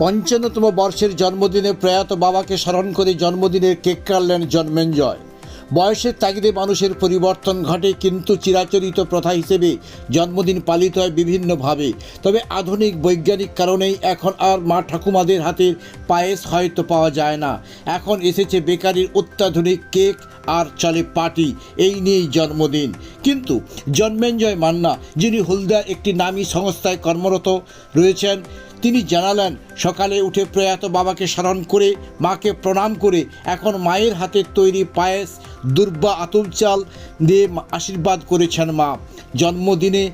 পঞ্চান্নতম বর্ষের জন্মদিনে প্রয়াত বাবাকে স্মরণ করে জন্মদিনের কেক কাটলেন জন্মেঞ্জয়। বয়সের তাগিদে মানুষের পরিবর্তন ঘটে, কিন্তু চিরাচরিত প্রথা হিসেবে জন্মদিন পালিত হয় বিভিন্নভাবে। তবে আধুনিক বৈজ্ঞানিক কারণেই এখন আর মা ঠাকুমাদের হাতের পায়েস হয়তো পাওয়া যায় না। এখন এসেছে বেকারির অত্যাধুনিক কেক আর চলে পার্টি, এই নিয়েই জন্মদিন। কিন্তু জন্মেঞ্জয় মান্না, যিনি হলদা একটি নামী সংস্থায় কর্মরত রয়েছেন তিনি জানালেন, সকালে উঠে প্রয়াত বাবাকে স্মরণ করে, মাকে প্রণাম করে, এখন মায়ের হাতের তৈরি পায়েস, দুর্বা আতুল চাল দিয়ে আশীর্বাদ করেছেন মা। জন্মদিনে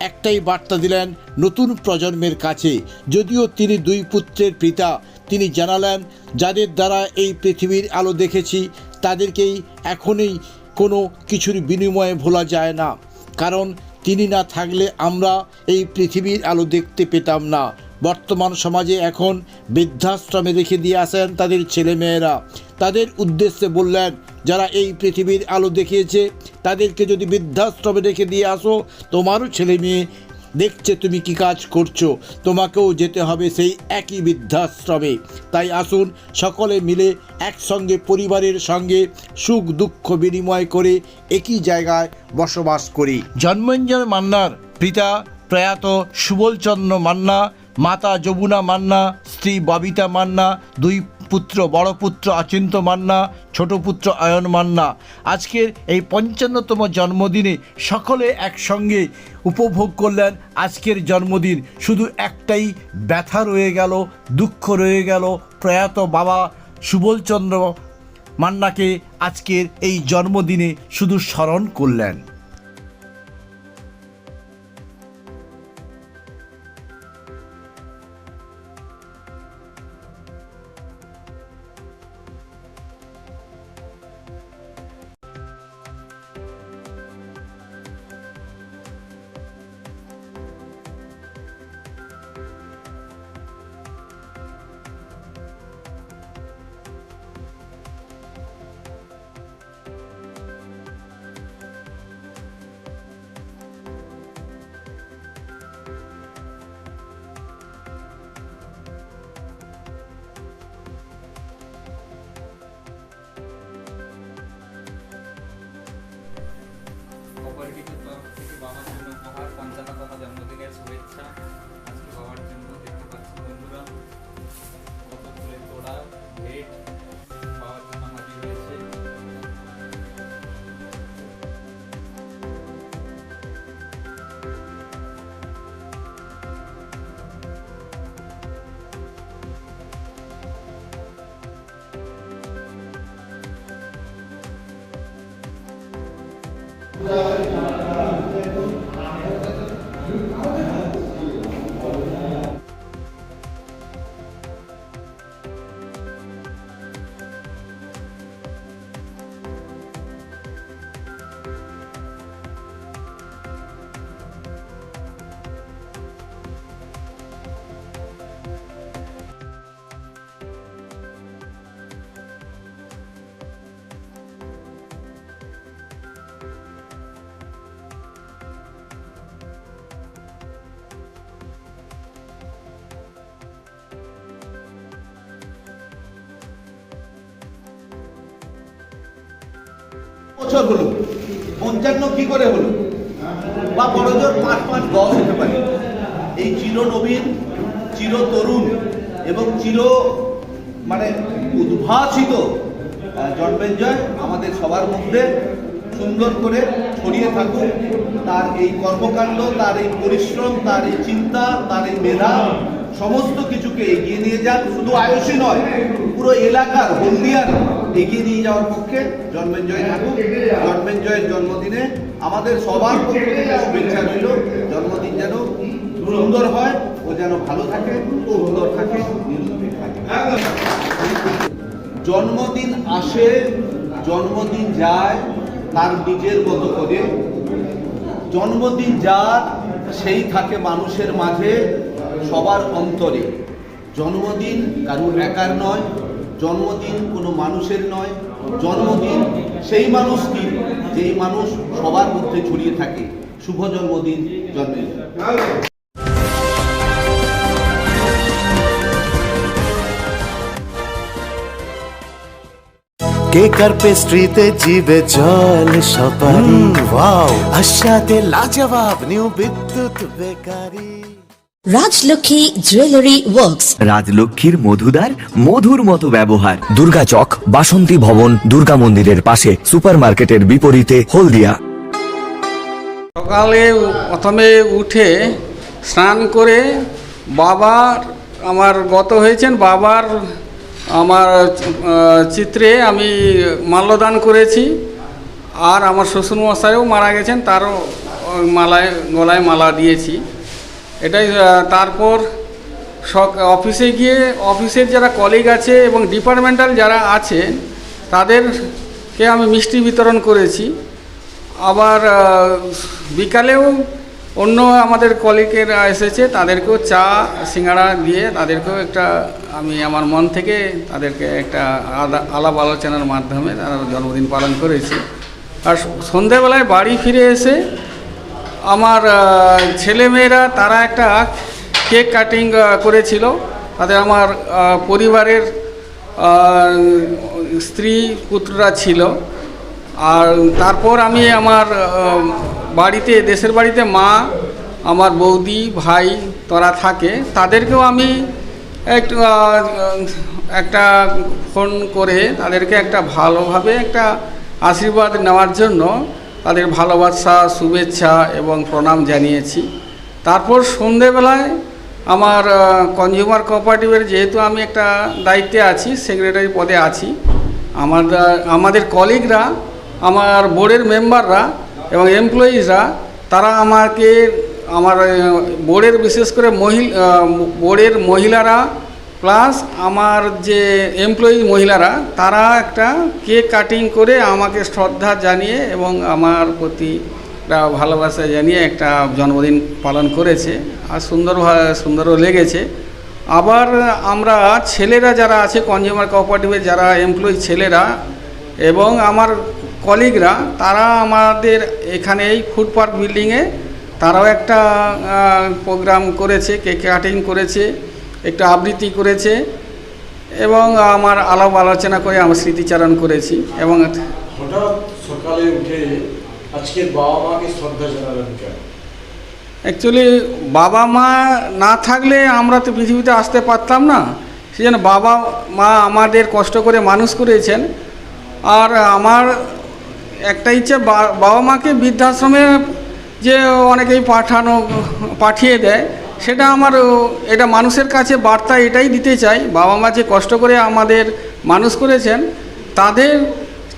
একটাই বার্তা দিলেন, নতুন প্রজন্মের কাছে। যদিও তিনি দুই পুত্রের পিতা, তিনি জানালেন, যাদের দ্বারা এই পৃথিবীর আলো দেখেছি, তাদেরকেই এখনই কোনো কিছুর বিনিময়ে ভোলা যায় না। কারণ তিনি না থাকলে আমরা এই পৃথিবীর আলো দেখতে পেতাম না। বর্তমান সমাজে এখন বৃদ্ধাশ্রমে রেখে দিয়ে আসেন তাদের ছেলেমেয়েরা। তাদের উদ্দেশ্যে বললেন, যারা এই পৃথিবীর আলো দেখিয়েছে, তাদেরকে যদি বৃদ্ধাশ্রমে রেখে দিয়ে আসো, তোমারও ছেলে মেয়ে দেখছে তুমি কি কাজ করছ। তোমাকেও যেতে হবে সেই একই বৃদ্ধাশ্রমে। তাই আসুন সকলে মিলে একসঙ্গে পরিবারের সঙ্গে সুখ দুঃখ বিনিময় করে একই জায়গায় বসবাস করি। জন্মঞ্জন মান্নার পিতা প্রয়াত সুবলচন্দ্র মান্না মাতা যমুনা মান্না, স্ত্রী ববিতা মান্না, দুই পুত্র বড় পুত্র অচিন্ত মান্না, ছোট পুত্র অয়ন মান্না। আজকের এই পঞ্চান্নতম জন্মদিনে সকলে একসঙ্গে উপভোগ করলেন আজকের জন্মদিন। শুধু একটাই ব্যথা রয়ে গেল, দুঃখ রয়ে গেল, প্রয়াত বাবা সুবলচন্দ্র মান্নাকে আজকের এই জন্মদিনে শুধু স্মরণ করলেন। অপরিচিত তরফ থেকে বাবার জন্য উপহার পঞ্চান্নতম জন্মদিনের শুভেচ্ছা। আজকে বাবার জন্য দেখতে পাচ্ছি বন্ধুরা, কত ফুলের তোড়া, ভেট, বাবার জন্য হাজির হয়েছে। বছর হলো? পঞ্চান্ন কি করে হলো? বা বড়জোর পাঁচ পাঁচ দশ হতে পারে। এই চির নবীন, চির তরুণ এবং চির মানে উদ্ভাসিত জন্মেঞ্জয় আমাদের সবার মধ্যে সুন্দর করে ছড়িয়ে থাকুক। তার এই কর্মকাণ্ড, তার এই পরিশ্রম, তার এই চিন্তা, তার এই মেধা সমস্ত কিছুকে এগিয়ে নিয়ে যান শুধু আয়ুষী নয়, পুরো এলাকার হলদিয়ার এগিয়ে নিয়ে যাওয়ার পক্ষে জন্মেঞ্জয় থাকুক জন্মেঞ্জয়ের জন্মদিনে আমাদের সবার পক্ষে শুভেচ্ছা রইল। জন্মদিন যেন সুন্দর হয় ও যেন ভালো থাকে সুন্দর থাকে থাকে। জন্মদিন আসে, জন্মদিন যায়, তার নিজের মতো করে। জন্মদিন যার, সেই থাকে মানুষের মাঝে সবার অন্তরে। জন্মদিন কারুর একার নয় জন্মদিন কোনো মানুষের নয় জন্মদিন সেই মানুষটি যেই মানুষ সবার মধ্যে ছড়িয়ে থাকে। শুভ জন্মদিন জন্মদিন কেকার পেস্ট্রিতে জিবে জল সপারি ওয়াও আশাতে লাজবাব new Bidyut bakery. Rajlakshmi jewellery works রাজলক্ষ্মীর মধুদার মধুর মতো ব্যবহার। দুর্গা চক বাসন্তী ভবন দুর্গা মন্দিরের পাশে সুপারমার্কেটের বিপরীতে হলদিয়া। সকালে প্রথমে উঠে স্নান করে বাবার আমার গত হয়েছেন বাবার আমার চিত্রে আমি মাল্যদান করেছি। আর আমার শ্বশুরমশাইও মারা গেছেন তারও মালায় গলায় মালা দিয়েছি। এটাই তারপর অফিসে গিয়ে অফিসের যারা কলিগ আছে এবং ডিপার্টমেন্টাল যারা আছে তাদেরকে আমি মিষ্টি বিতরণ করেছি। আবার বিকালেও অন্য আমাদের কলিগেরা এসেছে, তাদেরকেও চা, সিঙ্গাড়া দিয়ে তাদেরকেও একটা, আমি আমার মন থেকে তাদেরকে একটা আলাপ আলোচনার মাধ্যমে তারা জন্মদিন পালন করেছি। আর সন্ধেবেলায় বাড়ি ফিরে এসে আমার ছেলেমেয়েরা, তারা একটা কেক কাটিং করেছিল। তাদের আমার পরিবারের স্ত্রী পুত্ররা ছিল। আর তারপর আমি আমার বাড়িতে, দেশের বাড়িতে মা, আমার বৌদি, ভাই, তারা থাকে। তাদেরকেও আমি একটু একটা ফোন করে তাদেরকে একটা ভালোভাবে একটা আশীর্বাদ নেওয়ার জন্য তাদের ভালোবাসা, শুভেচ্ছা এবং প্রণাম জানিয়েছি। তারপর সন্ধেবেলায় আমার কনজিউমার কোঅপারেটিভের যেহেতু আমি একটা দায়িত্বে আছি সেক্রেটারি পদে আছি, আমার আমাদের কলিগরা আমার বোর্ডের মেম্বাররা এবং এমপ্লয়িজরা তারা আমাকে, আমার বোর্ডের বিশেষ করে মহিলা বোর্ডের মহিলারা প্লাস আমার যে এমপ্লয়ি মহিলারা, তারা একটা কেক কাটিং করে আমাকে শ্রদ্ধা জানিয়ে এবং আমার প্রতি ভালোবাসা জানিয়ে একটা জন্মদিন পালন করেছে। আর সুন্দর সুন্দরও লেগেছে। আবার আমরা ছেলেরা যারা আছে কনজিউমার কোঅপারেটিভের যারা এমপ্লয়ি ছেলেরা এবং আমার কলিগরা তারা আমাদের এখানে এই ফুড পার্ক বিল্ডিংয়ে তারাও একটা প্রোগ্রাম করেছে কেক কাটিং করেছে। একটা আবৃত্তি করেছে এবং আমার আলাপ আলোচনা করে আমার স্মৃতিচারণ করেছি এবং হঠাৎ সকালে উঠে আজকের বাবা মাকে শ্রদ্ধা জানালেন কেন? অ্যাকচুয়ালি বাবা মা না থাকলে আমরা তো পৃথিবীতে আসতে পারতাম না। সেই জন্য বাবা মা আমাদের কষ্ট করে মানুষ করেছেন। আর আমার একটা ইচ্ছে বাবা মাকে বৃদ্ধাশ্রমে যে অনেকেই পাঠানো পাঠিয়ে দেয় সেটা আমার এটা মানুষের কাছে বার্তা এটাই দিতে চাই। বাবা মা যে কষ্ট করে আমাদের মানুষ করেছেন তাদের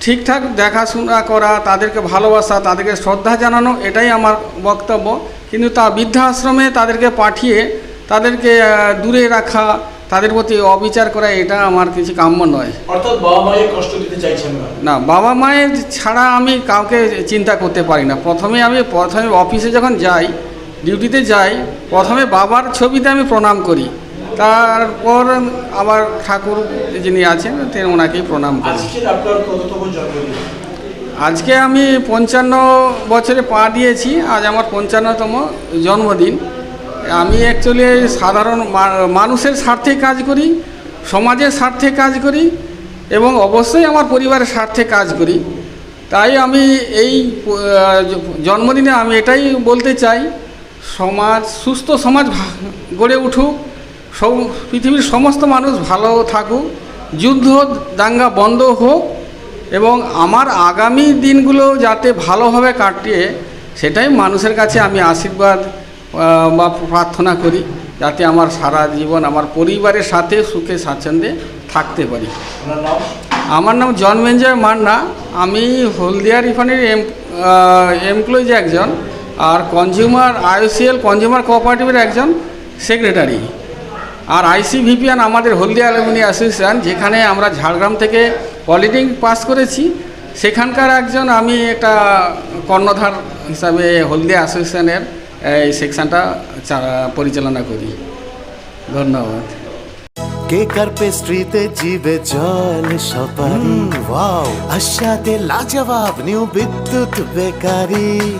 ঠিকঠাক দেখাশোনা করা তাদেরকে ভালোবাসা তাদেরকে শ্রদ্ধা জানানো এটাই আমার বক্তব্য। কিন্তু তা বৃদ্ধাশ্রমে তাদেরকে পাঠিয়ে তাদেরকে দূরে রাখা তাদের প্রতি অবিচার করা এটা আমার কিছু কাম্য নয়। অর্থাৎ বাবা মায়ের কষ্ট দিতে চাইছেন না? না বাবা মায়ের ছাড়া আমি কাউকে চিন্তা করতে পারি না। প্রথমে আমি প্রথমে অফিসে যখন যাই ডিউটিতে যাই প্রথমে বাবার ছবিতে আমি প্রণাম করি। তারপর আবার ঠাকুর যিনি আছেন তিনি ওনাকেই প্রণাম করি। আজকে আমি পঞ্চান্ন বছরে পা দিয়েছি আজ আমার পঞ্চান্নতম জন্মদিন। আমি অ্যাকচুয়ালি সাধারণ মানুষের স্বার্থে কাজ করি সমাজের স্বার্থে কাজ করি এবং অবশ্যই আমার পরিবারের স্বার্থে কাজ করি। তাই আমি এই জন্মদিনে আমি এটাই বলতে চাই সমাজ সুস্থ সমাজ গড়ে উঠুক। সব পৃথিবীর সমস্ত মানুষ ভালো থাকুক। যুদ্ধ দাঙ্গা বন্ধ হোক এবং আমার আগামী দিনগুলো যাতে ভালোভাবে কাটিয়ে সেটাই মানুষের কাছে আমি আশীর্বাদ বা প্রার্থনা করি যাতে আমার সারা জীবন আমার পরিবারের সাথে সুখে স্বাচ্ছন্দ্যে থাকতে পারি। আমার নাম জন্মেঞ্জয় মান্না। আমি হলদিয়া রিফাইনারি এমপ্লয়িজ একজন আর কনজিউমার আইওসিএল কনজিউমার কোঅপারেটিভের একজন সেক্রেটারি আর আইসিভিপিএন আমাদের হলদিয়া অ্যালুমিনি অ্যাসোসিয়েশন যেখানে আমরা ঝাড়গ্রাম থেকে পলিটিং পাস করেছি। সেখানকার একজন আমি একটা কর্ণধার হিসাবে হলদিয়া অ্যাসোসিয়েশনের এই সেকশনটা চা- পরিচালনা করি। ধন্যবাদ। কেক আর পেস্ট্রিতে জিবে জল সপারি ওয়াও। আশাতে লাজবাব নিউ বিদ্যুৎ বেকারি।